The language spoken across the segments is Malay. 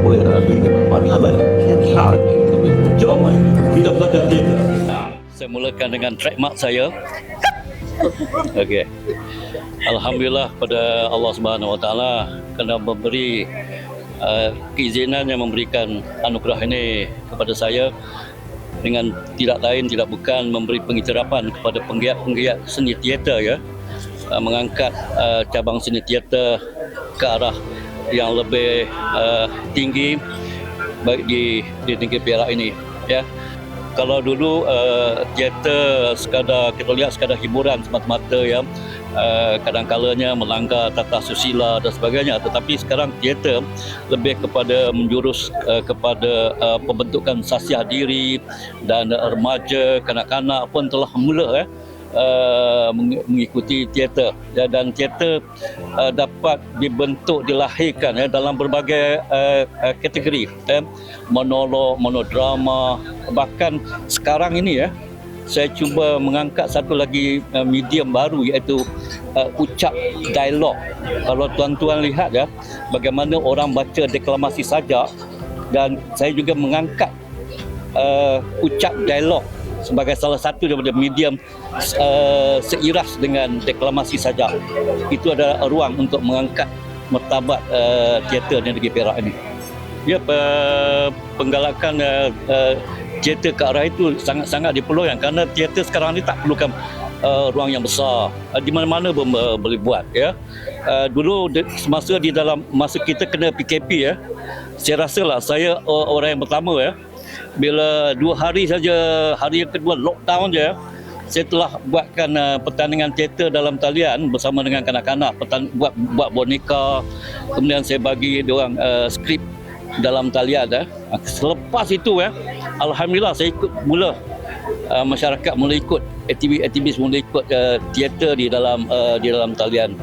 Boleh marhaban. Ha, jom. Kita belajar. Saya mulakan dengan trademark saya. Okey. Alhamdulillah pada Allah Subhanahu Wa Taala kerana memberi uh, keizinan yang memberikan anugerah ini kepada saya dengan tidak lain tidak bukan memberi pengiktirafan kepada penggiat-penggiat seni teater ya uh, mengangkat uh, cabang seni teater ke arah yang lebih uh, tinggi baik di di negeri Perak ini ya. Kalau dulu uh, teater sekadar kita lihat sekadar hiburan semata-mata ya. Uh, kadang-kalanya melanggar tata susila dan sebagainya. Tetapi sekarang teater lebih kepada menjurus uh, kepada uh, pembentukan sasiah diri dan remaja kanak-kanak pun telah mula eh Uh, meng- mengikuti teater. Ya, dan teater uh, dapat dibentuk dilahirkan ya, dalam berbagai uh, uh, kategori ya. monolog, monodrama bahkan sekarang ini ya saya cuba mengangkat satu lagi uh, medium baru iaitu uh, ucap dialog. Kalau tuan-tuan lihat ya bagaimana orang baca deklamasi saja dan saya juga mengangkat uh, ucap dialog sebagai salah satu daripada medium uh, seiras dengan deklamasi saja. Itu adalah ruang untuk mengangkat martabat uh, teater di negeri Perak ini. Ya, pe- penggalakan uh, uh, teater ke arah itu sangat-sangat diperlukan kerana teater sekarang ni tak perlukan uh, ruang yang besar. Uh, di mana-mana pun uh, boleh buat ya. Uh, dulu semasa di dalam masa kita kena PKP ya. Saya rasalah saya uh, orang yang pertama ya bila dua hari saja hari yang kedua lockdown je saya telah buatkan uh, pertandingan teater dalam talian bersama dengan kanak-kanak Pertan- buat buat boneka kemudian saya bagi dia orang uh, skrip dalam talian eh. selepas itu ya alhamdulillah saya ikut mula uh, masyarakat mula ikut aktivis-aktivis mula ikut uh, teater di dalam uh, di dalam talian.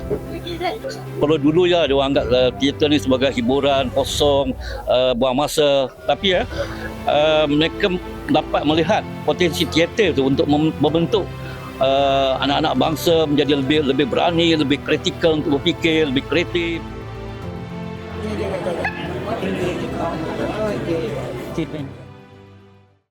Kalau dulu ya dia anggap uh, teater ni sebagai hiburan kosong uh, buang masa. Tapi ya uh, mereka dapat melihat potensi teater tu untuk mem- membentuk uh, anak-anak bangsa menjadi lebih lebih berani lebih kritikal untuk berfikir lebih kreatif. Treatment.